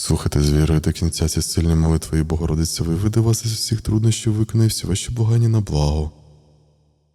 Слухайте з вірою до кінця ці сильні молитви і Богородиця виведе вас із всіх труднощів, виконає всі ваші благання на благо.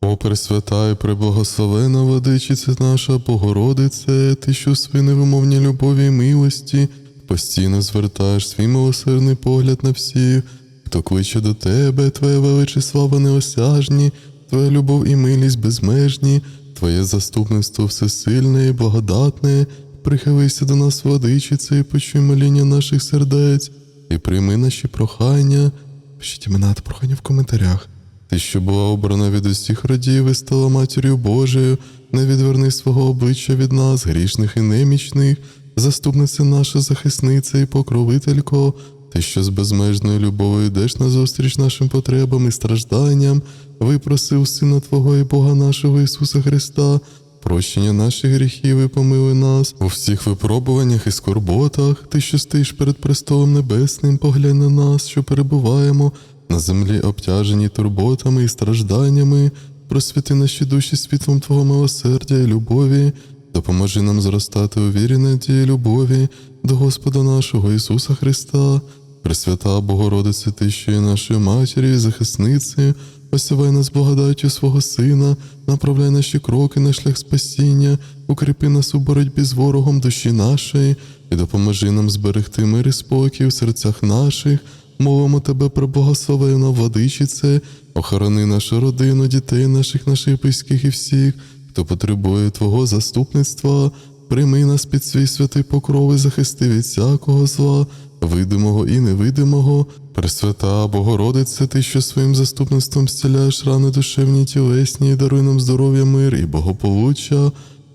О, Пресвята і преблагословена владичиця наша Богородице, ти, що в своїй невимовній любові і милості постійно звертаєш свій милосердний погляд на всіх, хто кличе до тебе, Твоя величі слава неосяжні, Твоя любов і милість безмежні, Твоє заступництво всесильне і благодатне, прихилися до нас, владичице, і почуй моління наших сердець, і прийми наші прохання. Пишіть імена та прохання в коментарях. Ти, що була обрана від усіх родів і стала матір'ю Божою, не відверни свого обличчя від нас, грішних і немічних, заступниця наша захисниця і покровителько, ти, що з безмежною любов'ю йдеш назустріч нашим потребам і стражданням, випросив Сина Твого і Бога нашого Ісуса Христа, прощення наших гріхів і помили нас. У всіх випробуваннях і скорботах, ти, що стоїш перед престолом небесним, поглянь на нас, що перебуваємо на землі, обтяжені турботами і стражданнями, просвіти наші душі світлом Твого милосердя і любові, допоможи нам зростати у вірі надії, любові до Господа нашого Ісуса Христа. Пресвята Богородице, Ти, що є нашою і захисницею, осявай нас благодаттю свого Сина, направляй наші кроки на шлях спасіння, укріпи нас у боротьбі з ворогом душі нашої і допоможи нам зберегти мир і спокій у серцях наших. Мовимо тебе про благословену владичице, охорони нашу родину, дітей наших, наших близьких і всіх, хто потребує Твого заступництва, прийми нас під свій святий покров і захисти від всякого зла, видимого і невидимого. Пресвята Богородице, Ти, що своїм заступництвом зціляєш рани душевні тілесні, і даруй нам здоров'я, мир і благополуччя,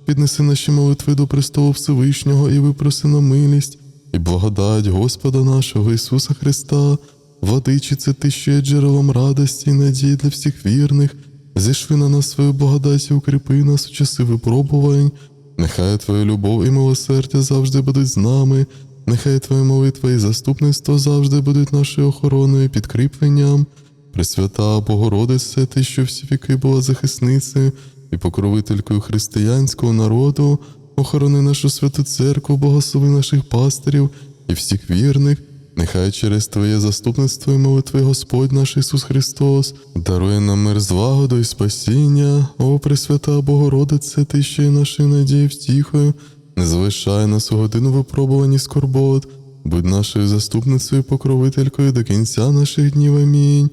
піднеси наші молитви до престолу Всевишнього і випроси на милість і благодать Господа нашого Ісуса Христа, владичице ти, що є джерелом радості і надії для всіх вірних, зійшли на нас свою благодать і укріпи нас у часи випробувань. Нехай Твоя любов і милосердя завжди будуть з нами, нехай Твоя молитва і заступництво завжди будуть нашою охороною і підкріпленням. Пресвята Богородице, ти, що всі віки була захисницею і покровителькою християнського народу, охорони нашу святу церкву, благослови наших пастирів і всіх вірних. Нехай через Твоє заступництво і молитви Господь наш Ісус Христос дарує нам мир злагоду і спасіння, о Пресвята Богородице, Ти ще й нашою надією втіхою, не залишай нас у годину випробувань і скорбот, будь нашою заступницею покровителькою до кінця наших днів. Амінь.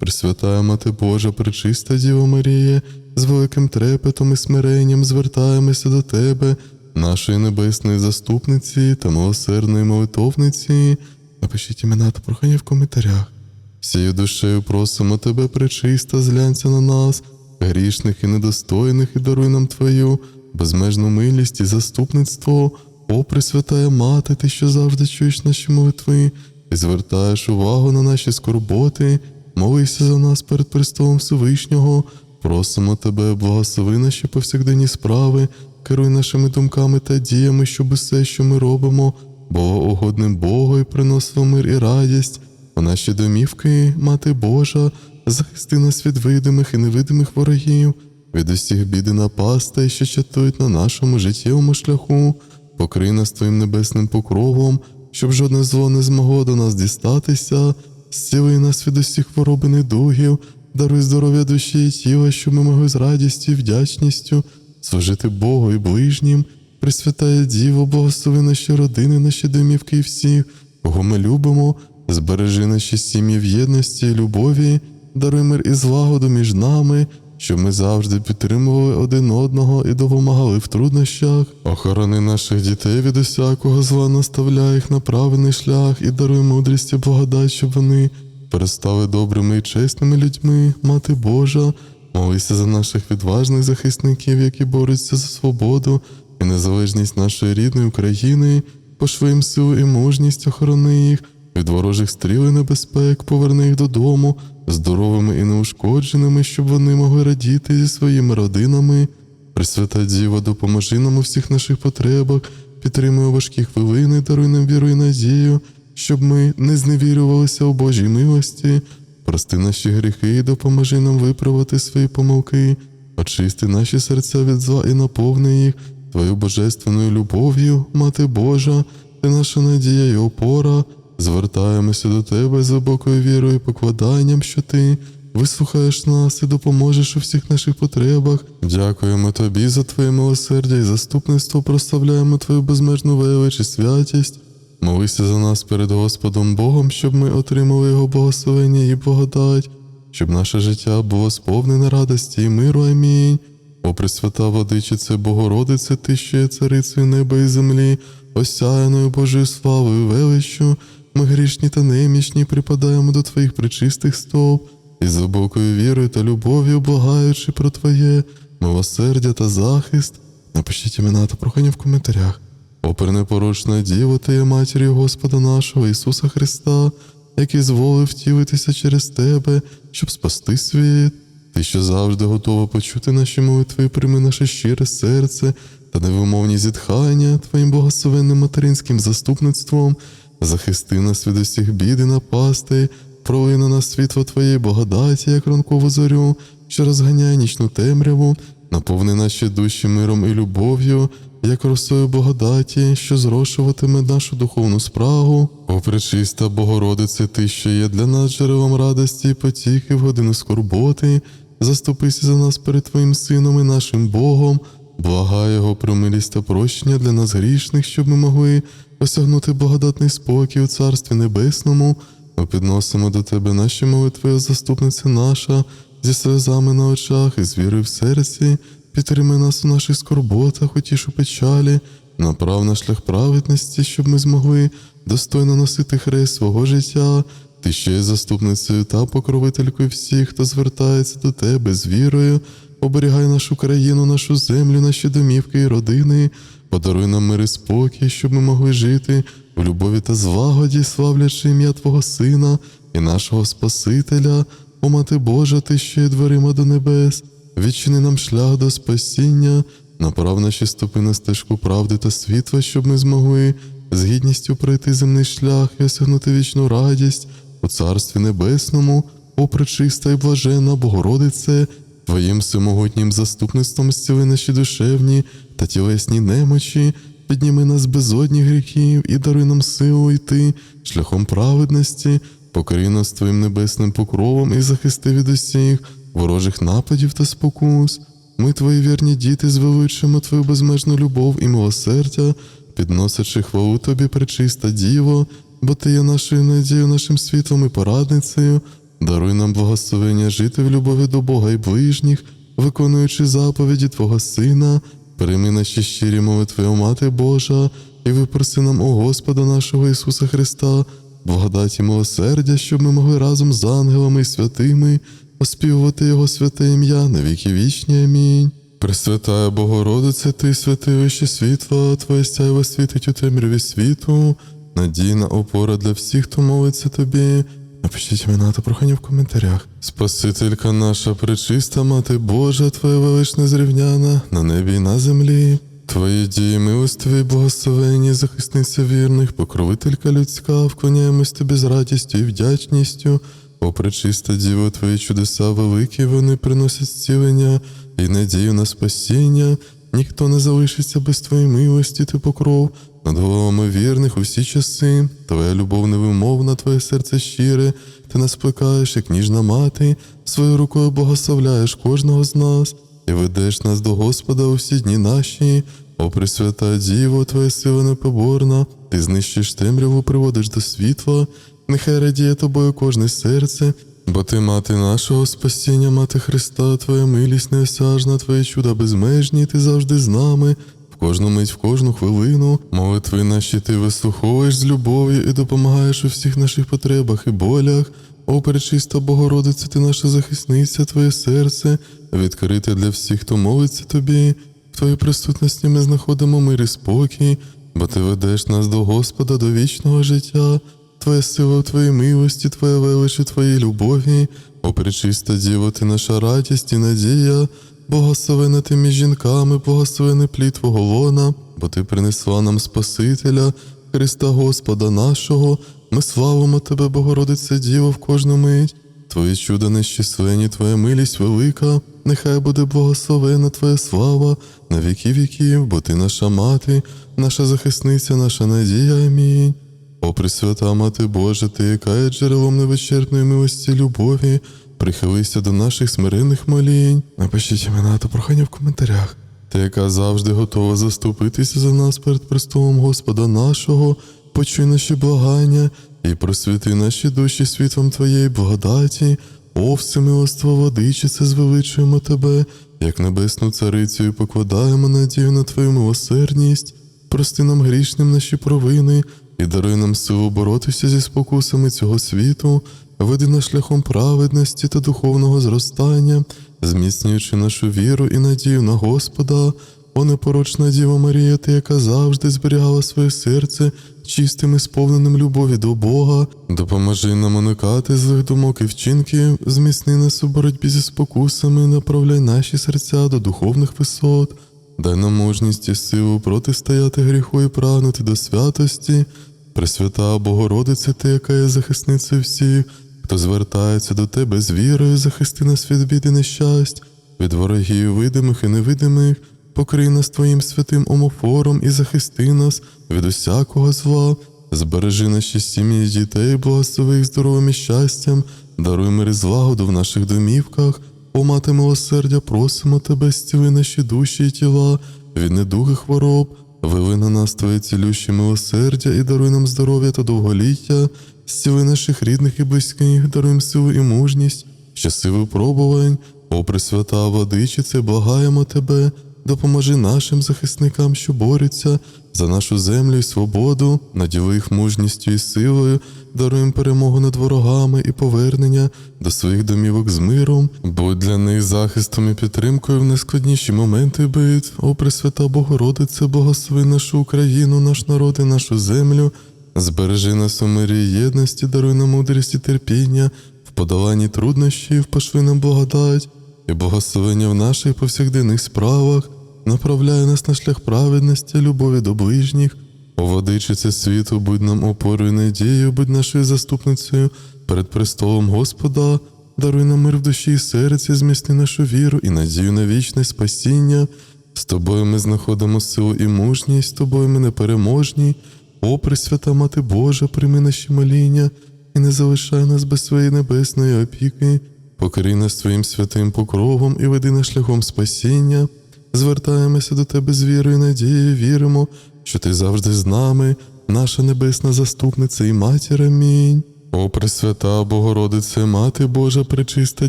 Пресвятая Мати Божа, пречиста Діва Марія, з великим трепетом і смиренням звертаємося до Тебе, нашої небесної заступниці та милосердної молитовниці. Напишіть імена та прохання в коментарях. Всією душею просимо Тебе, пречиста, зглянься на нас, грішних і недостойних, і даруй нам Твою безмежну милість і заступництво. О, Пресвятая Мати, Ти, що завжди чуєш наші молитви і звертаєш увагу на наші скорботи, молися за нас перед престолом Всевишнього, просимо Тебе, благослови наші повсякденні справи, керуй нашими думками та діями, щоб усе, що ми робимо, було угодним Богу і приносило мир і радість. У наші домівки, Мати Божа, захисти нас від видимих і невидимих ворогів, від усіх бід і напастей, що чатують на нашому життєвому шляху, покрий нас Твоїм небесним покровом, щоб жодне зло не змогло до нас дістатися, зціли нас від усіх хвороб і недугів, даруй здоров'я душі і тіла, щоб ми могли з радістю і вдячністю служити Богу і ближнім, Пресвятая Діво, благослови наші родини, наші домівки і всіх, кого ми любимо, збережи наші сім'ї в єдності і любові, даруй мир і злагоду між нами, щоб ми завжди підтримували один одного і допомагали в труднощах. Охорони наших дітей від усякого зла, наставляй їх на правильний шлях і даруй мудрість і благодать, щоб вони перестали добрими і чесними людьми, Мати Божа. Молися за наших відважних захисників, які борються за свободу і незалежність нашої рідної України, пошви їм силу і мужність охорони їх від ворожих стріл і небезпек, поверни їх додому здоровими і неушкодженими, щоб вони могли радіти зі своїми родинами. Пресвята Діва, допоможи нам у всіх наших потребах, підтримуй у важкі хвилини, даруй нам віру і надію, щоб ми не зневірювалися у Божій милості. Прости наші гріхи і допоможи нам виправити свої помилки, очисти наші серця від зла і наповни їх Твою божественною любов'ю, Мати Божа, ти наша надія і опора. Звертаємося до тебе з глибокою вірою і покладанням, що ти вислухаєш нас і допоможеш у всіх наших потребах. Дякуємо тобі за твоє милосердя і заступництво, прославляємо твою безмежну велич і святість. Молися за нас перед Господом Богом, щоб ми отримали Його благословення і благодать, щоб наше життя було сповнене радості і миру. Амінь. О Пресвята Владичице, Богородице, ти що є царицею неба і землі, осяяною Божою славою, величчю, ми грішні та немічні припадаємо до Твоїх причистих стовп, і з глибокою вірою та любов'ю, благаючи про Твоє милосердя та захист. Напишіть імена та прохання в коментарях. О пренепорочна Діво, ти матір'ю Господа нашого Ісуса Христа, який зволив втілитися через тебе, щоб спасти світ. Ти, що завжди готова почути наші молитви, прийми наше щире серце та невимовні зітхання Твоїм благословенним материнським заступництвом, захисти нас від усіх бід і напастей, пролий на світло Твоєї благодаті, як ранкову зорю, що розганяє нічну темряву, наповни наші душі миром і любов'ю, як росою благодаті, що зрошуватиме нашу духовну спрагу. О пречиста Богородице, Ти, що є для нас джерелом радості і потіхи в годину скорботи, заступися за нас перед Твоїм Сином і нашим Богом, благай Його про милість та прощення для нас грішних, щоб ми могли осягнути благодатний спокій у Царстві Небесному. Ми підносимо до Тебе наші молитви, заступниця наша, зі сльозами на очах і з вірою в серці, підтримай нас у наших скорботах, утіш у печалі, направ на шлях праведності, щоб ми змогли достойно носити хрест свого життя. Ти ще є заступницею та покровителькою всіх, хто звертається до тебе з вірою, оберігай нашу країну, нашу землю, наші домівки і родини, подаруй нам мир і спокій, щоб ми могли жити в любові та злагоді, славлячи ім'я Твого Сина і нашого Спасителя, о Мати Божа, ти ще є дверима до небес, відчини нам шлях до спасіння, направ наші стопи на стежку правди та світла, щоб ми змогли з гідністю пройти земний шлях і осягнути вічну радість у Царстві Небесному, о пречиста і блаженна Богородице, Твоїм всемогутнім заступництвом зціли наші душевні та тілесні немочі, підніми нас безодні гріхів і даруй нам силу йти шляхом праведності, покорі нас Твоїм небесним покровом і захисти від усіх ворожих нападів та спокус. Ми, твої вірні діти, звеличуємо Твою безмежну любов і милосердя, підносячи хвалу Тобі, пречиста Діво, бо Ти є нашою надією, нашим світлом і порадницею. Даруй нам благословення жити в любові до Бога і ближніх, виконуючи заповіді Твого Сина, прийми наші щирі молитви, о Мати Божа, і випроси нам, о Господа нашого Ісуса Христа, благодаті милосердя, щоб ми могли разом з ангелами і святими оспівувати Його святе ім'я на віки вічні. Амінь. Пресвятая Богородице, Ти святий вище світла, Твоє сяйво світить у темряві світу, надійна опора для всіх, хто молиться Тобі. Напишіть імена та прохання в коментарях. Спасителька наша пречиста, Мати Божа, Твоя велична зрівняна на небі і на землі. Твої дії милостиві, благословені, захисниця вірних, покровителька людська, вклоняємось тобі з радістю і вдячністю. О, пречиста Діво, Твої чудеса великі, вони приносять зцілення і надію на спасіння. Ніхто не залишиться без Твоєї милості, ти покров над головами вірних у всі часи. Твоя любов невимовна, Твоє серце щире, ти нас плекаєш, як ніжна мати, своєю рукою благословляєш кожного з нас. І ведеш нас до Господа у всі дні наші. О, Пресвята Діво, Твоя сила непоборна, ти знищиш темряву, приводиш до світла, нехай радіє тобою кожне серце, бо ти мати нашого спасіння, мати Христа, Твоя милість неосяжна, Твої чуда безмежні, ти завжди з нами. Кожну мить, в кожну хвилину, молитви наші ти вислуховуєш з любов'ю і допомагаєш у всіх наших потребах і болях. О, пречиста Богородице, ти наша захисниця, Твоє серце, відкрите для всіх, хто молиться тобі. В Твоїй присутності ми знаходимо мир і спокій, бо ти ведеш нас до Господа, до вічного життя. Твоя сила в Твоїй милості, Твоя велич у Твоїй любові, о пречиста Діво, ти наша радість і надія, благословена ти між жінками, благословений плід Твого лона, бо Ти принесла нам Спасителя, Христа Господа нашого, ми славимо Тебе, Богородице Діво, в кожну мить. Твої чуда нещисленні, Твоя милість велика, нехай буде благословена Твоя слава на віки віків, бо Ти наша мати, наша захисниця, наша надія. Амінь. О, Пресвята Мати Божа, Ти, яка є джерелом невичерпної милості любові, прихилися до наших смиренних молінь. Напишіть імена та прохання в коментарях. Ти, яка завжди готова заступитися за нас перед престолом Господа нашого, почуй наші благання і просвіти наші душі світлом Твоєї благодаті, о всемилоство водичице, звеличуємо Тебе, як небесну царицю, і покладаємо надію на Твою милосердність, прости нам грішним наші провини і даруй нам силу боротися зі спокусами цього світу, веди шляхом праведності та духовного зростання, зміцнюючи нашу віру і надію на Господа. О непорочна Діва Марія, ти, яка завжди зберігала своє серце чистим і сповненим любові до Бога, допоможи нам уникати злих думок і вчинків, зміцни нас у боротьбі зі спокусами, направляй наші серця до духовних висот, дай нам мужність і силу протистояти гріху і прагнути до святості. Пресвята Богородице, ти, яка є захисницею всіх, хто звертається до тебе з вірою, захисти нас від біди нещасть, від ворогів видимих і невидимих, покрий нас твоїм святим омофором і захисти нас від усякого зла, збережи наші сім'ї дітей, благослови їх здоровим і щастям, даруй мир і злагоду в наших домівках, о мати милосердя, просимо тебе, зціли наші душі і тіла, від недуги хвороб, вели на нас твоє цілющі милосердя і даруй нам здоров'я та довголіття, зціли наших рідних і близьких, даруй силу і мужність, часи випробувань, о Пресвята Владичице, благаємо тебе, допоможи нашим захисникам, що борються за нашу землю і свободу, наділи їх мужністю і силою, даруй перемогу над ворогами і повернення до своїх домівок з миром, будь для них захистом і підтримкою в найскладніші моменти битв. О Пресвята Богородице, благослови нашу Україну, наш народ і нашу землю. Збережи нас у мирі єдності, даруй нам мудрість і терпіння, в подоланні труднощів, пошли нам благодать і благословення в наших повсякденних справах, направляй нас на шлях праведності, любові до ближніх. О світу, будь нам опорою надією, будь нашою заступницею перед престолом Господа, даруй нам мир в душі і серці, зміцни нашу віру і надію на вічне спасіння. З тобою ми знаходимо силу і мужність, з тобою ми непереможні. О, Пресвята Мати Божа, прийми наші моління і не залишай нас без своєї небесної опіки, покрий нас твоїм святим покровом і веди нас шляхом спасіння. Звертаємося до тебе з вірою і надією, віримо, що ти завжди з нами, наша небесна заступниця і матір. Амінь. О, Пресвята Богородице, Мати Божа, пречиста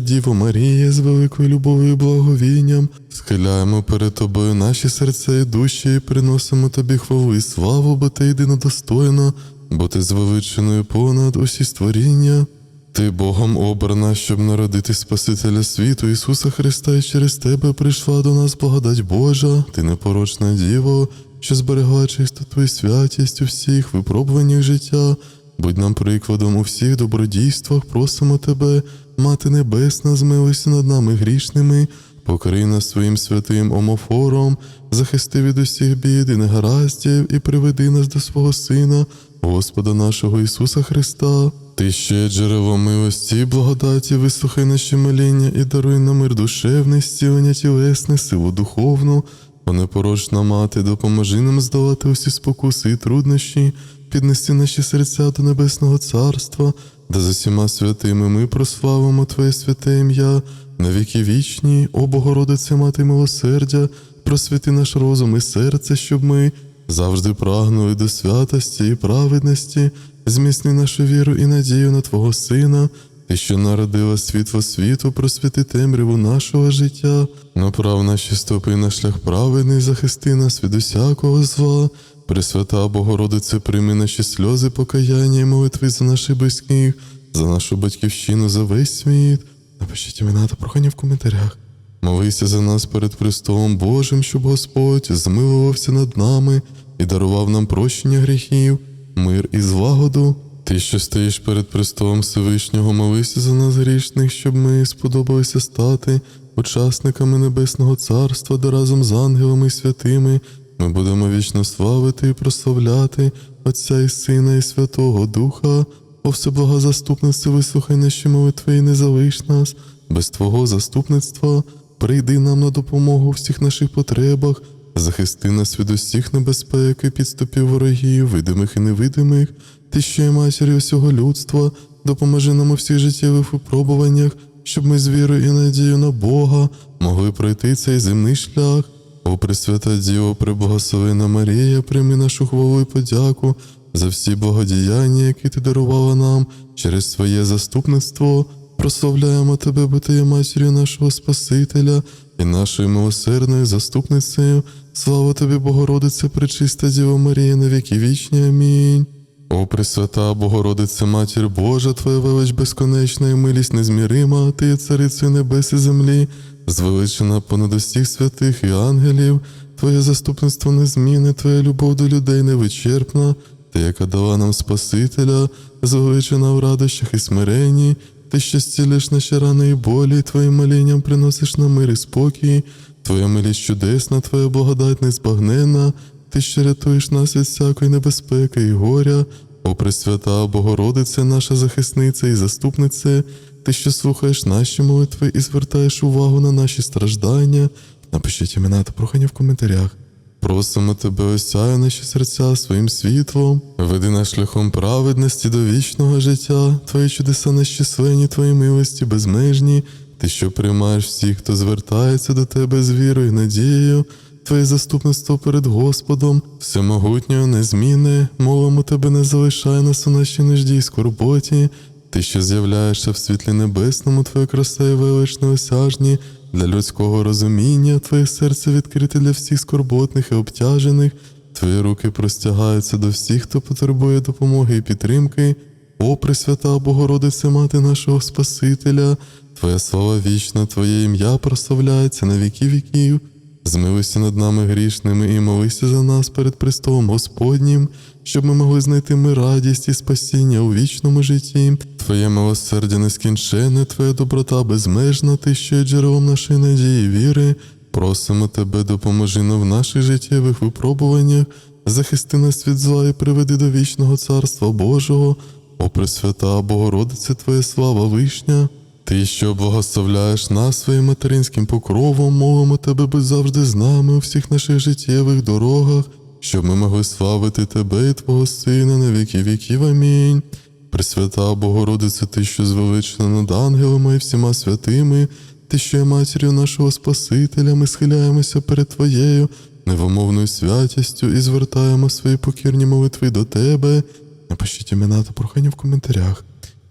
Діво Марія, з великою любов'ю і благовінням, схиляємо перед тобою наші серця і душі, і приносимо тобі хвалу і славу, бо ти єдино достойна, бо ти звеличеною понад усі створіння. Ти Богом обрана, щоб народити Спасителя світу Ісуса Христа, і через Тебе прийшла до нас благодать Божа, ти непорочна Діво, що зберегла чистоту і святість у всіх випробуваннях життя. Будь нам прикладом у всіх добродійствах, просимо Тебе, Мати Небесна, змилися над нами грішними, покрий нас своїм святим омофором, захисти від усіх бід і негараздів, і приведи нас до свого Сина, Господа нашого Ісуса Христа. Ти ще джерело милості благодаті, вислухай наші моління і даруй нам мир душевний, зцілення тілесне, силу духовну. О непорочна мати, допоможи нам здолати усі спокуси і труднощі, піднести наші серця до Небесного Царства, де з усіма святими ми прославимо Твоє святе ім'я, на віки вічні, о Богородице, мати милосердя, просвіти наш розум і серце, щоб ми завжди прагнули до святості і праведності, зміцни нашу віру і надію на Твого Сина, ти, що народила світло світу, просвіти темряву нашого життя, направ наші стопи на шлях праведний, захисти нас від усякого зла. Пресвята Богородице, прийми наші сльози, покаяння і молитви за наших близьких, за нашу батьківщину, за весь світ. Напишіть імена та прохання в коментарях. Молися за нас перед Престолом Божим, щоб Господь змилувався над нами і дарував нам прощення гріхів, мир і злагоду. Ти, що стоїш перед Престолом Всевишнього, молися за нас грішних, щоб ми сподобалися стати учасниками Небесного Царства, де разом з ангелами і святими ми будемо вічно славити і прославляти Отця і Сина і Святого Духа. О всеблага заступниця, вислухай наші молитви і не залиш нас. Без Твого заступництва прийди нам на допомогу у всіх наших потребах, захисти нас від усіх небезпек і підступів ворогів, видимих і невидимих. Ти, що є матір'ю всього людства, допоможи нам у всіх життєвих випробуваннях, щоб ми з вірою і надією на Бога могли пройти цей земний шлях. О Пресвята Діво, Преблагословена Марія, прийми нашу хвалу і подяку за всі благодіяння, які ти дарувала нам через своє заступництво. Прославляємо тебе, бо ти є матір'ю нашого Спасителя і нашою милосердною заступницею. Слава тобі, Богородице, пречиста Діва Марія, на віки вічні. Амінь. О, Пресвята Богородице, Матір Божа, Твоя велич безконечна і милість незмірима, Ти є царицею небес і землі, звеличена понад усіх святих і ангелів, Твоє заступництво незмінне, Твоя любов до людей невичерпна, Ти, яка дала нам Спасителя, звеличена в радощах і смиренні, Ти, що зцілиш наші рани і болі, Твоїм молінням приносиш нам мир і спокій, Твоя милість чудесна, Твоя благодать незбагненна, ти що рятуєш нас від всякої небезпеки і горя, о Пресвята Богородице, наша захисниця і заступниця, ти що слухаєш наші молитви і звертаєш увагу на наші страждання. Напишіть імена та прохання в коментарях. Просимо тебе, осяю наші серця своїм світлом, веди нас шляхом праведності до вічного життя, твої чудеса нещисленні, твої милості безмежні, ти що приймаєш всіх, хто звертається до тебе з вірою і надією. Твоє заступництво перед Господом, всемогутнього, незмінне, мовимо тебе, не залишай нас у нашій нужді й скорботі. Ти, що з'являєшся в світлі небесному, твоя краса і велич неосяжні, для людського розуміння, твоє серце відкрите для всіх скорботних і обтяжених, твої руки простягаються до всіх, хто потребує допомоги і підтримки. О, Пресвята Богородице, Мати нашого Спасителя, Твоя слава вічна, Твоє ім'я прославляється на віки віків. Змилуйся над нами грішними і молися за нас перед престолом Господнім, щоб ми могли знайти ми радість і спасіння у вічному житті. Твоє милосердя нескінченне, Твоя доброта безмежна, ти що є джерелом нашої надії і віри. Просимо тебе, допоможи нам в наших життєвих випробуваннях, захисти нас від зла і приведи до вічного Царства Божого. О Пресвята Богородице, Твоя слава вишня. Ти, що благословляєш нас своїм материнським покровом, молимо тебе будь завжди з нами у всіх наших життєвих дорогах, щоб ми могли славити тебе і Твого Сина на віки віків. Амінь. Пресвята Богородице, ти, що звеличена над ангелами і всіма святими, ти, що є матір'ю нашого Спасителя, ми схиляємося перед Твоєю невимовною святістю і звертаємо свої покірні молитви до Тебе. Напишіть імена та прохання в коментарях.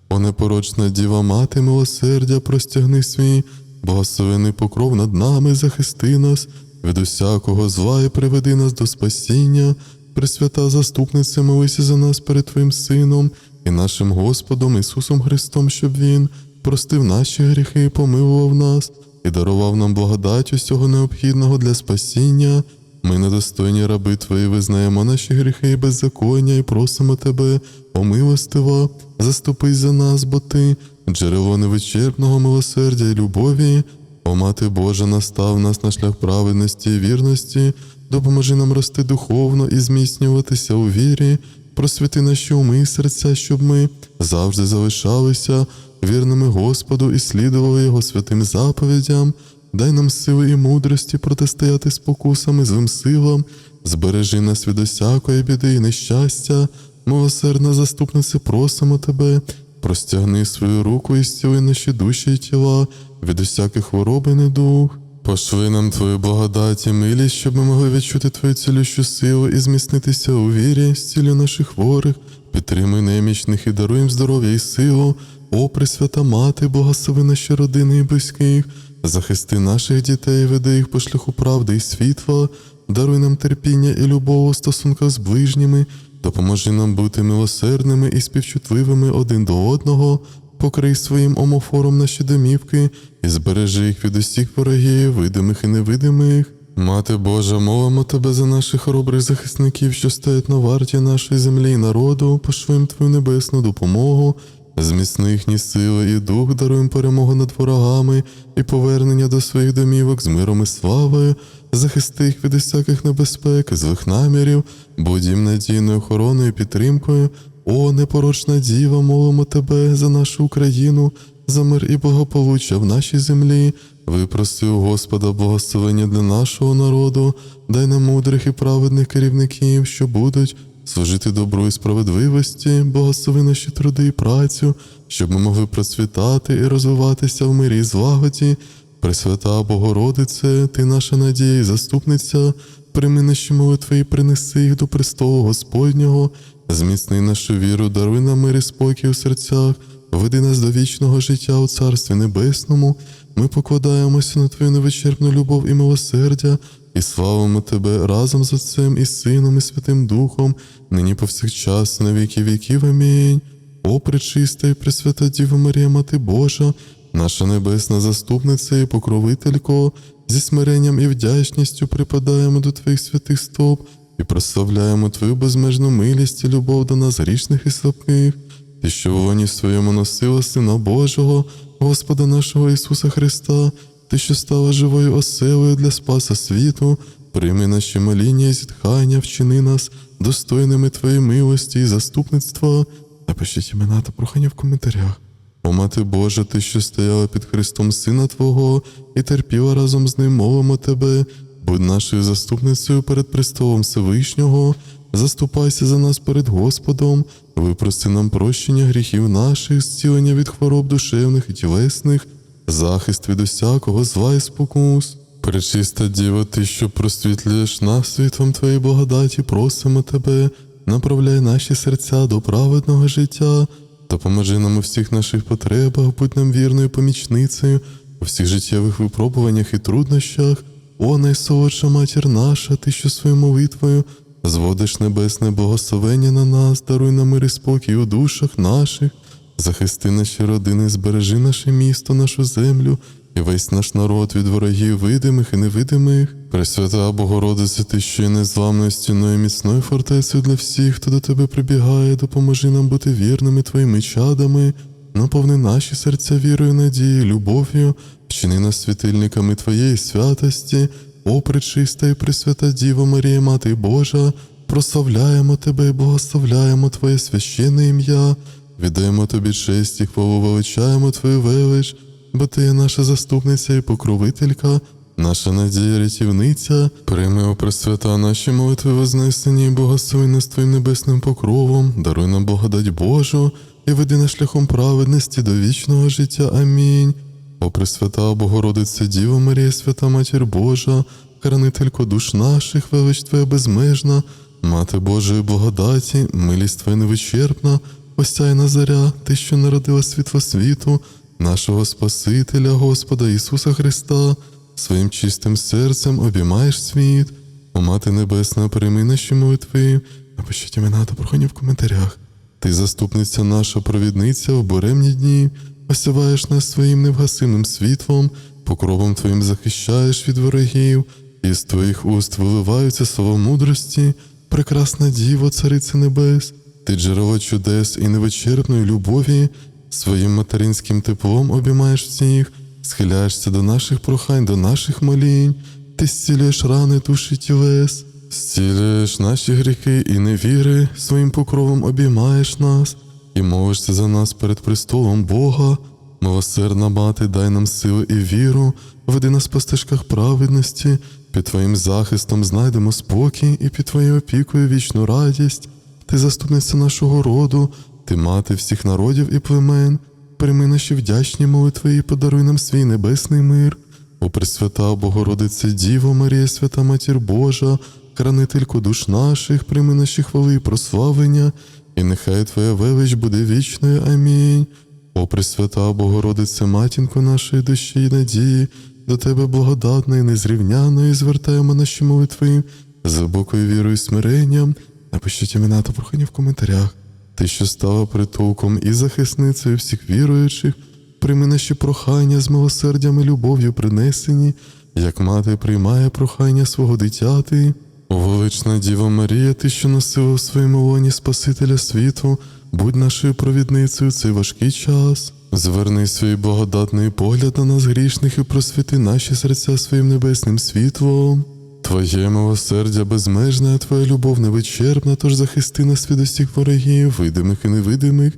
О непорочна діва мати милосердя, простягни свій благословений покров над нами, захисти нас від усякого зла і приведи нас до спасіння. Пресвята заступниця, молися за нас перед Твоїм Сином і нашим Господом Ісусом Христом, щоб Він простив наші гріхи і помилував нас, і дарував нам благодать усього необхідного для спасіння. Ми, недостойні раби Твої, визнаємо наші гріхи і беззаконня і просимо Тебе, о милостива, заступись за нас, бо Ти, джерело невичерпного милосердя і любові. О Мати Божа, настав нас на шлях праведності і вірності, допоможи нам рости духовно і зміцнюватися у вірі, просвіти наші уми і серця, щоб ми завжди залишалися вірними Господу і слідували Його святим заповідям. Дай нам сили і мудрості протистояти спокусам і злим силам, збережи нас від усякої біди і нещастя, милосердна заступниця, просимо тебе, простягни свою руку і зціли наші душі і тіла. Від усяких хвороб і недуг. Пошли нам Твою благодать і милість, щоб ми могли відчути Твою цілющу силу і зміцнитися у вірі, зцілю наших хворих, підтримуй немічних і даруй їм здоров'я і силу. О, Пресвята Мати, благослови наші родини і близьких, захисти наших дітей, веди їх по шляху правди і світла, даруй нам терпіння і любов у стосунках з ближніми, допоможи нам бути милосердними і співчутливими один до одного, покрий своїм омофором наші домівки і збережи їх від усіх ворогів, видимих і невидимих. Мати Божа, молимо тебе за наших хоробрих захисників, що стоять на варті нашої землі і народу, пошлим твою небесну допомогу. Зміцни їхні сили і дух, даруй перемогу над ворогами і повернення до своїх домівок з миром і славою, захисти їх від усяких небезпек, злих намірів, будь їм надійною охороною і підтримкою. О, непорочна діва, молимо тебе за нашу Україну, за мир і благополуччя в нашій землі. Випроси у Господа благословення для нашого народу, дай нам мудрих і праведних керівників, що будуть служити добру і справедливості, благослови наші труди і працю, щоб ми могли процвітати і розвиватися в мирі і злагоді. Пресвята Богородице, ти наша надія і заступниця, прийми наші молитви і принеси їх до престолу Господнього, зміцни нашу віру, даруй нам мир і спокій у серцях, веди нас до вічного життя у Царстві Небесному. Ми покладаємося на Твою невичерпну любов і милосердя, і славимо Тебе разом з Отцем і Сином, і Святим Духом, нині повсякчас, на віки віків. Амінь. О, пречиста і пресвята Діва Марія, Мати Божа, наша небесна заступниця і покровителько, зі смиренням і вдячністю припадаємо до Твоїх святих стоп і прославляємо Твою безмежну милість і любов до нас грішних і слабких. Ти, що в воні своєму носила Сина Божого, Господа нашого Ісуса Христа, Ти, що стала живою оселею для Спаса світу, прийми наші моління і зітхання, вчини нас достойними Твоєї милості і заступництва. Напишіть імена та прохання в коментарях. О мати Божа, ти, що стояла під Христом Сина Твого і терпіла разом з ним, молимо Тебе, будь нашою заступницею перед престолом Всевишнього, заступайся за нас перед Господом, випрости нам прощення гріхів наших, зцілення від хвороб душевних і тілесних, захист від усякого зла і спокус. Пречиста Діва, ти, що просвітлюєш нас світлом Твоєї благодаті, просимо Тебе, направляй наші серця до праведного життя, допоможи нам у всіх наших потребах, будь нам вірною помічницею у всіх життєвих випробуваннях і труднощах. О, найсолодша матір наша, ти, що своєю молитвою зводиш небесне благословення на нас, даруй нам мир і спокій у душах наших, захисти наші родини, збережи наше місто, нашу землю і весь наш народ від ворогів видимих і невидимих. Пресвята Богородице, ти, що є незламною стіною міцною фортецею для всіх, хто до тебе прибігає, допоможи нам бути вірними твоїми чадами, наповни наші серця вірою, надією, любов'ю, вчини нас світильниками Твоєї святості, о пречиста і пресвята Діва Марія, Мати Божа, прославляємо Тебе і благословляємо Твоє священне ім'я, віддаємо Тобі честь і хвалу, величаємо Твою велич, бо Ти є наша заступниця і покровителька, наша надія рятівниця, прийми, о пресвята, наші молитви вознесені, і благослови нас Твоїм небесним покровом, даруй нам благодать Божу і веди нас шляхом праведності до вічного життя. Амінь. О Пресвята Богородице Діва Марія, свята Матір Божа, хранителько душ наших, велич Твоя безмежна, Мати Божої благодаті, милість Твоя невичерпна, осяйна заря, Ти, що народила світло світу, нашого Спасителя, Господа Ісуса Христа, своїм чистим серцем обіймаєш світ. О Мати Небесна, прийми наші молитви, напишіть імена та прохання в коментарях. Ти заступниця наша провідниця в буремні дні, осяваєш нас своїм невгасимим світлом, покровом Твоїм захищаєш від ворогів, і з Твоїх уст виливаються слова мудрості, прекрасна Діво, Цариця Небес, ти джерело чудес і невичерпної любові, своїм материнським теплом обіймаєш всіх, схиляєшся до наших прохань, до наших молінь, ти зцілюєш рани душі тілес. Зцілюєш наші гріхи і невіри, своїм покровом обіймаєш нас і молишся за нас перед престолом Бога. Милосердна мати, дай нам сили і віру, веди нас по стежках праведності, під Твоїм захистом знайдемо спокій і під Твоєю опікою вічну радість. Ти заступниця нашого роду, ти мати всіх народів і племен. Прийми наші вдячні молитви і подаруй нам свій небесний мир. О Пресвята Богородице Діво Марія, свята Матір Божа, хранительку душ наших, прийми наші хвали і прославлення, і нехай Твоя велич буде вічною. Амінь. О Пресвята Богородице, матінко нашої душі і надії, до Тебе благодатної, незрівняної, звертаємо наші молитви з глибокою вірою і смиренням. Напишіть імена та прохання в коментарях. Ти, що стала притулком і захисницею всіх віруючих, прийми наші прохання з милосердям і любов'ю принесені, як мати приймає прохання свого дитяти. Велична Діва Марія, ти, що носила в своєму лоні Спасителя світу, будь нашою провідницею в цей важкий час. Зверни свій благодатний погляд на нас грішних і просвіти наші серця своїм небесним світлом. Твоє милосердя безмежне, а Твоя любов невичерпна, тож захисти нас від усіх ворогів, видимих і невидимих,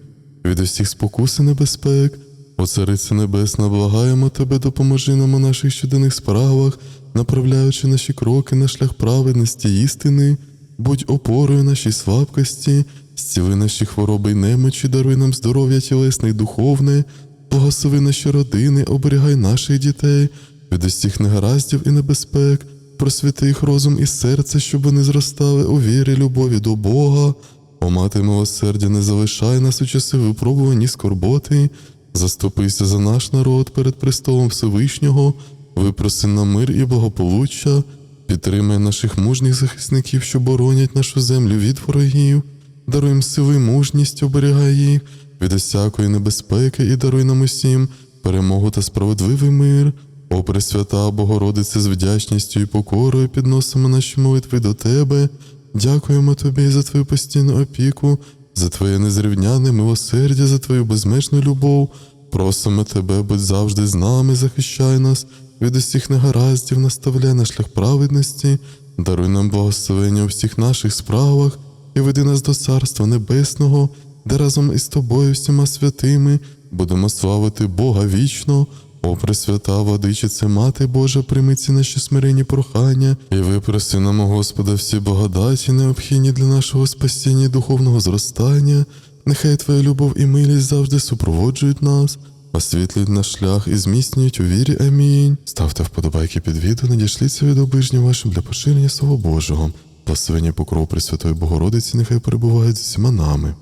від усіх спокус і небезпек. О Цариця Небесна, благаємо Тебе, допоможи нам у наших щоденних справах, направляючи наші кроки на шлях праведності істини, будь опорою нашій слабкості, зціли наші хвороби й немочі, даруй нам здоров'я тілесне й духовне, благослови наші родини, оберігай наших дітей від усіх негараздів і небезпек, просвіти їх розум і серце, щоб вони зростали у вірі, любові до Бога. О мати милосердя, не залишай нас у часи випробувань і скорботи, заступися за наш народ перед престолом Всевишнього, випроси нам мир і благополуччя, підтримай наших мужніх захисників, що боронять нашу землю від ворогів, даруй їм сили й мужність, оберігай їх. Від усякої небезпеки і даруй нам усім перемогу та справедливий мир. О Пресвята Богородице, з вдячністю і покорою підносимо наші молитви до Тебе. Дякуємо Тобі за Твою постійну опіку, за Твоє незрівняне милосердя, за Твою безмежну любов. Просимо Тебе, будь завжди з нами, захищай нас від усіх негараздів, наставляй на шлях праведності, даруй нам благословення у всіх наших справах і веди нас до Царства Небесного, де разом із Тобою всіма святими будемо славити Бога вічно. О, Пресвята Владичице, Мати Божа, прийми ці наші смиренні прохання і випроси нам, Господа, всі благодаті, необхідні для нашого спасіння і духовного зростання. Нехай Твоя любов і милість завжди супроводжують нас, освітлюють наш шлях і зміцнюють у вірі. Амінь. Ставте вподобайки під відео, надішліться від обижнім вашим для поширення Слова Божого. Благословення покров Пресвятої Богородиці, нехай перебувають з усіма нами.